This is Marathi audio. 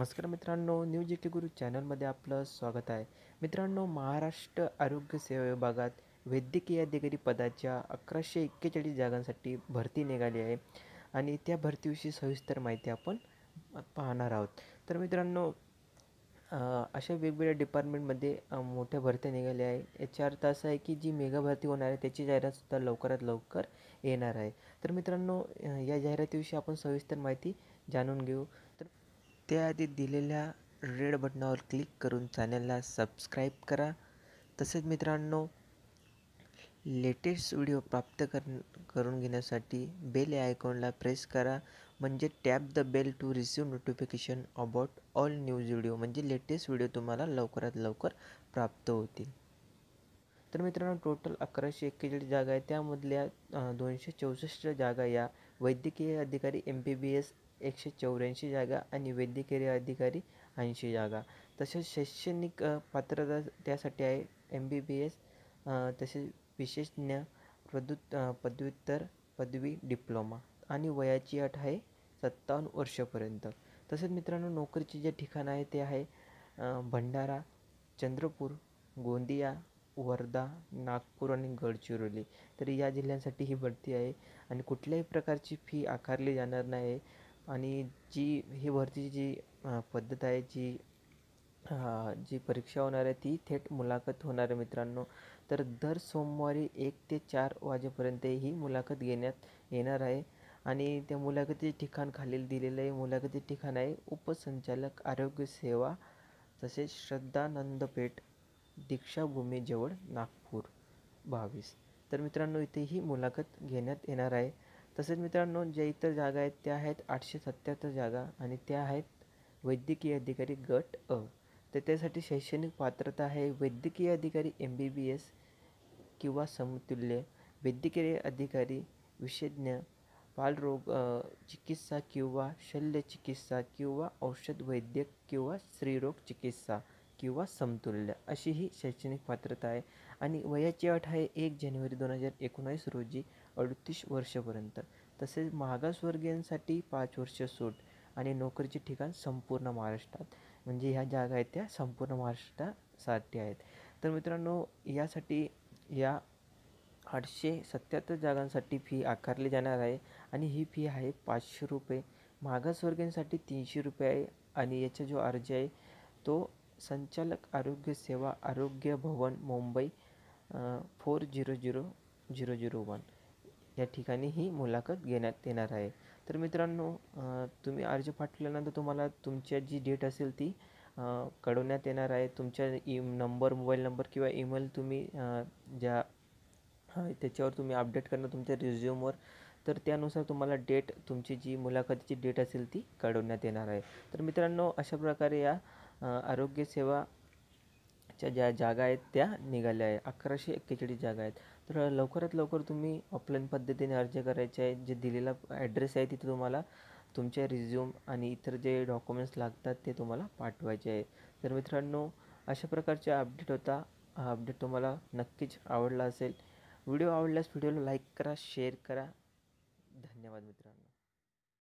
नमस्कार मित्रांनो न्यू जी के गुरु चॅनलमध्ये आपलं स्वागत आहे. मित्रांनो महाराष्ट्र आरोग्य सेवा विभागात वैद्यकीय अधिकारी पदाच्या अकराशे एक्केचाळीस जागांसाठी भरती निघाली आहे आणि त्या भरतीविषयी सविस्तर माहिती आपण पाहणार आहोत. तर मित्रांनो अशा वेगवेगळ्या डिपार्टमेंटमध्ये मोठ्या भरत्या निघाल्या आहे. याचा अर्थ असा आहे की जी मेगा भरती होणार आहे त्याची जाहिरातसुद्धा लवकरात लवकर येणार आहे. तर मित्रांनो या जाहिरातीविषयी आपण सविस्तर माहिती जाणून घेऊ. त्याआधी दिलेल्या रेड बटनावर क्लिक करून चॅनलला सबस्क्राईब करा. तसेच मित्रांनो लेटेस्ट व्हिडिओ प्राप्त कर करून घेण्यासाठी बेल या आयकॉनला प्रेस करा. म्हणजे tap the bell to receive notification about all news video. म्हणजे लेटेस्ट व्हिडिओ तुम्हाला लवकरात लवकर प्राप्त होतील. तर मित्रांनो टोटल अकराशे एक्केचाळीस जागा आहे त्यामधल्या दोनशे चौसष्ट जागा या वैद्यकीय अधिकारी एम बी बी एस एकशे चौऱ्याऐंशी जागा आणि वैद्यकीय अधिकारी ऐंशी जागा. तसेच शैक्षणिक पात्रता त्यासाठी आहे एम बी बी एस तसेच विशेषज्ञ प्रदुत पदव्युत्तर पदवी डिप्लोमा आणि वयाची अट आहे सत्तावन्न वर्षापर्यंत. तसेच मित्रांनो नोकरीचे जे ठिकाण आहे ते आहे भंडारा चंद्रपूर गोंदिया वर्धा नागपूर आणि गडचिरोली. तर या जिल्ह्यांसाठी ही भरती आहे आणि कुठल्याही प्रकारची फी आकारली जाणार नाही. आणि जी ही भरतीची जी पद्धत आहे जी जी परीक्षा होणार आहे ती थेट मुलाखत होणार आहे मित्रांनो. तर दर सोमवारी एक ते चार वाजेपर्यंत ही मुलाखत घेण्यात येणार आहे. आणि त्या मुलाखतीचे ठिकाण खालील दिलेलं आहे. मुलाखतीचे ठिकाण आहे उपसंचालक आरोग्य सेवा तसेच श्रद्धानंद पेठ दीक्षाभूमीजवळ नागपूर बावीस. तर मित्रांनो इथे ही मुलाखत घेण्यात येणार आहे. तसेच मित्रांनो ज्या इतर जागा आहेत त्या आहेत आठशे सत्याहत्तर जागा आणि त्या आहेत वैद्यकीय अधिकारी गट अ. तर त्यासाठी शैक्षणिक पात्रता आहे वैद्यकीय अधिकारी एम बी बी एस किंवा समतुल्य वैद्यकीय अधिकारी विशेषज्ञ बालरोग चिकित्सा किंवा शल्यचिकित्सा किंवा औषध वैद्यक किंवा स्त्रीरोग चिकित्सा. किंवा समतुल्य अशी ही शैक्षणिक पात्रता आहे. आणि वयाची अट आहे एक जानेवारी दोन हजार एकोणावीस रोजी अडतीस वर्षापर्यंत. तसेच मागासवर्गीयांसाठी पाच वर्ष सूट आणि नोकरीचे ठिकाण संपूर्ण महाराष्ट्रात. म्हणजे ह्या जागा आहेत त्या संपूर्ण महाराष्ट्रासाठी आहेत. तर मित्रांनो यासाठी या आठशे सत्याहत्तर जागांसाठी फी आकारली जाणार आहे आणि ही फी आहे पाचशे रुपये. मागासवर्गीयांसाठी तीनशे रुपये आहे आणि याचा जो अर्ज आहे तो संचालक आरोग्य सेवा आरोग्य भवन Mumbai four zero zero zero zero one. या ठिकाणी ही मुलाखत घेण्यात येणार आहे. तर मित्रांनो तुम्ही अर्ज पाठवल्यानंतर तुम्हाला तुमच्या जी डेट असेल ती कळवण्यात येणार आहे. तुमच्या ई नंबर मोबाईल नंबर किंवा ईमेल तुम्ही ज्या त्याच्यावर तुम्ही अपडेट करणार तुमच्या रिझ्यूमवर तर त्यानुसार तुम्हाला डेट तुमची जी मुलाखतीची डेट असेल ती कळवण्यात येणार आहे. तर मित्रांनो अशा प्रकारे या आरोग्यसेवाच्या च्या ज्या जागा आहेत त्या निघाल्या आहे अकराशे एक्केचाळीस जागा आहेत. तर लवकरात लवकर तुम्ही ऑफलाईन पद्धतीने अर्ज करायचे आहे जे दिलेला ॲड्रेस आहे तिथे तुम्हाला तुमचे रिझ्यूम आणि इतर जे डॉक्युमेंट्स लागतात ते तुम्हाला पाठवायचे आहे तर मित्रांनो अशा प्रकारचे अपडेट होता. हा अपडेट तुम्हाला नक्कीच आवडला असेल. व्हिडिओ आवडल्यास व्हिडिओला लाईक करा शेअर करा. धन्यवाद मित्रांनो.